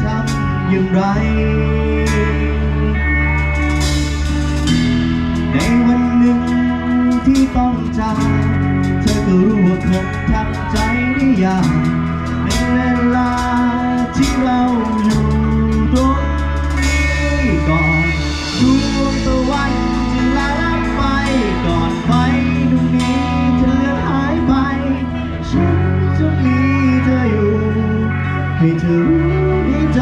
ทำอย่างไร ในวันหนึ่งที่ต้องจากเธอก็รู้ว่าคงทำใจได้ยากในเวลาที่เราอยู่ตรงนี้ก่อนดวงตะวันจะลาลับไปก่อนไฟดวงนี้จะเลือนหายไป ฉันจะมีเธออยู่ ให้เธอรู้ ในใจ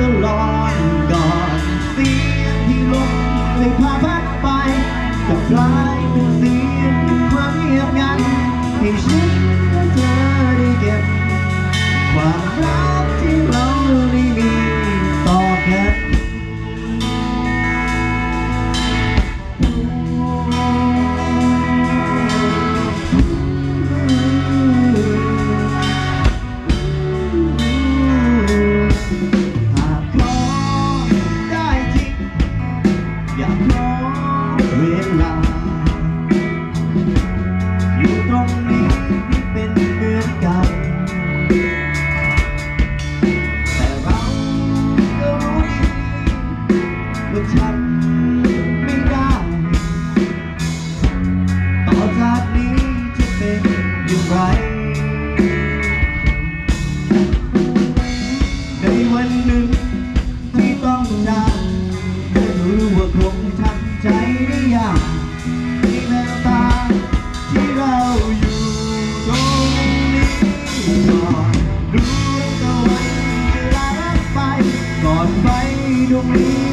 ตลอดก่อนเสียงที่ลมเลยพาพัดไปกับกลายเป็นเสียงแห่งความเงียบงันที่ฉัน ไม่ได้ ต่อจากนี้จะเป็นอย่างไร ในวันหนึ่งที่ต้องจากเธอรู้ว่าคงทำใจได้ยากในแววตาที่เราอยู่ตรงนี้ก่อนดวงตะวันจะลาไปก่อนไฟดวงนี้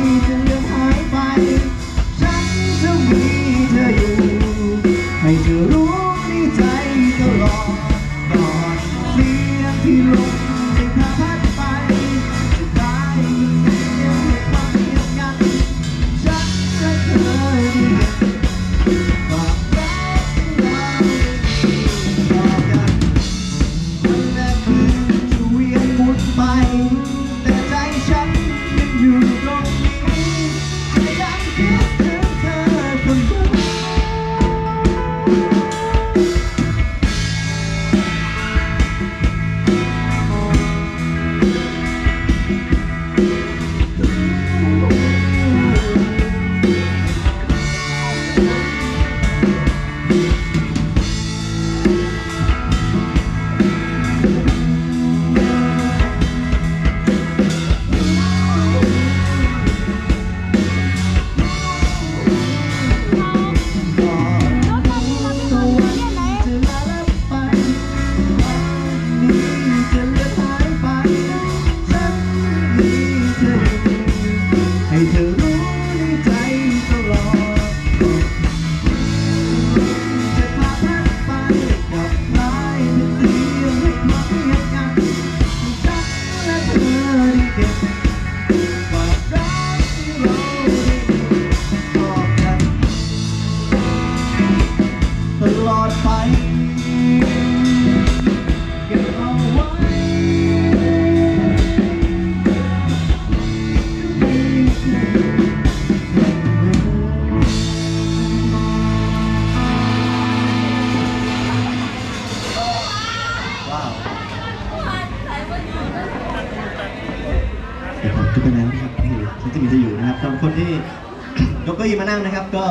ยกเก้าอี้มานั่งนะครับ ก็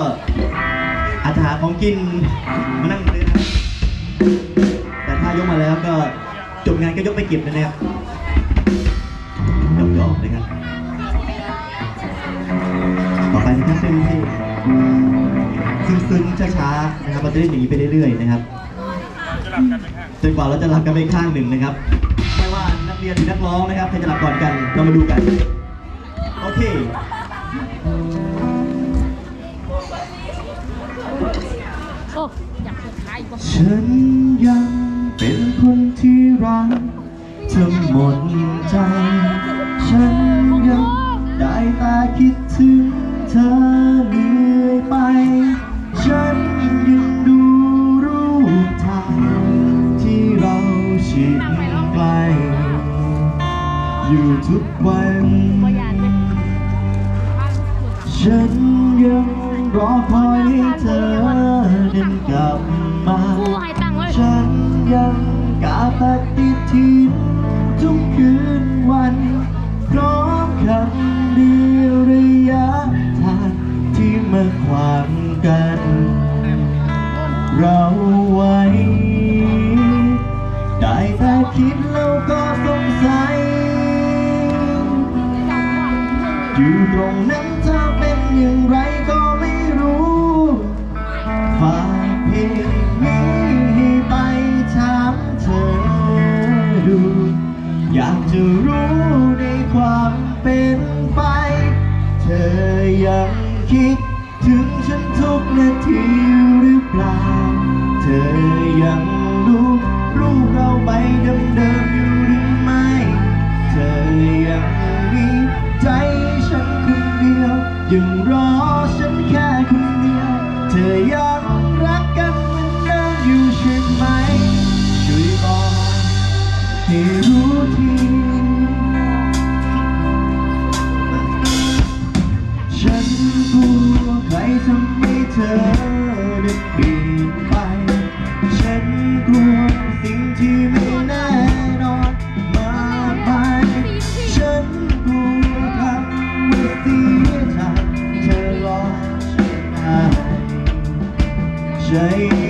อาจจะหาของกินมานั่งเลยนะครับแต่ถ้ายกมาแล้วก็จบงานก็ยกไปเก็บเลยนะครับหยอกๆนะครับ ต่อไปนะครับเป็นที่ซึ้งๆช้าๆนะครับเราจะเล่นอย่างนี้ไปเรื่อยๆนะครับจนกว่าเราจะหลับกันไปข้างหนึ่งนะครับไม่ว่านักเรียนหรือนักร้องนะครับใครจะหลับก่อนกันเรามาดูกัน โอเค อ้อยากจะขายกว่าฉันยังเป็นคนที่รักเธอหมดใจ ฉันยังได้แต่คิดถึงเธอเรื่อยไป ฉันยังดูรูปถ่ายที่เราชิดไกลอยู่ทุกวันบ่อยากเลย ฉันยังรอคอย ยังกาปฏิทินทุกคืนวันพร้อมคำเดียระยะทางที่มาความกัน เราไว้ ได้แต่คิดแล้วก็สงสัย อยู่ตรงนั้นเธอเป็นอย่างไรก็ไม่รู้ฝากเพียง จะรู้ในความเป็นไป เธอยังคิดถึงฉันทุกนาทีหรือเปล่า เธอยังดูรูปเราใบเดิมๆอยู่หรือไม่ เธอยังมีใจฉันคนเดียวยังรอ อได้เปลี่ยนไป ฉันกลัวสิ่งที่ไม่แน่นอนมากมายฉันกลัวทำเมื่อเสียใจเธอรอฉันได้ใจ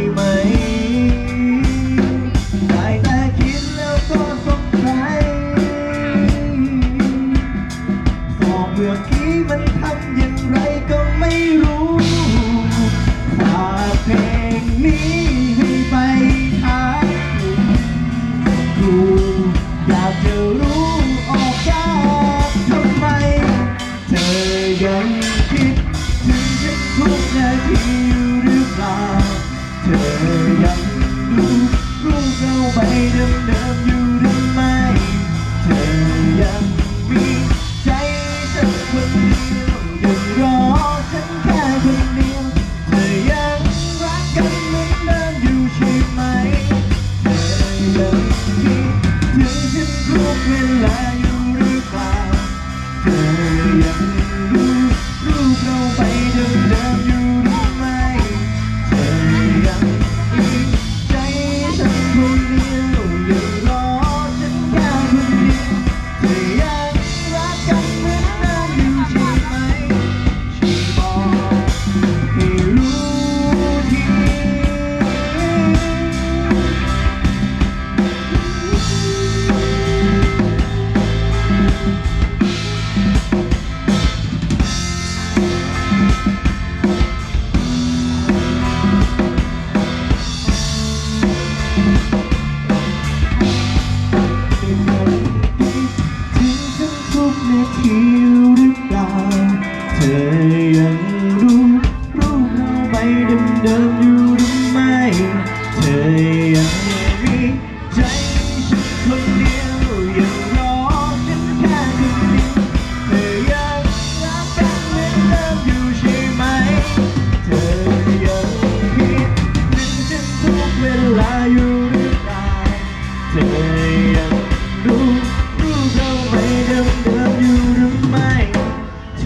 ธอยังรู้รู้เราไปเดิมเดิมอยู่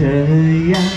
รือ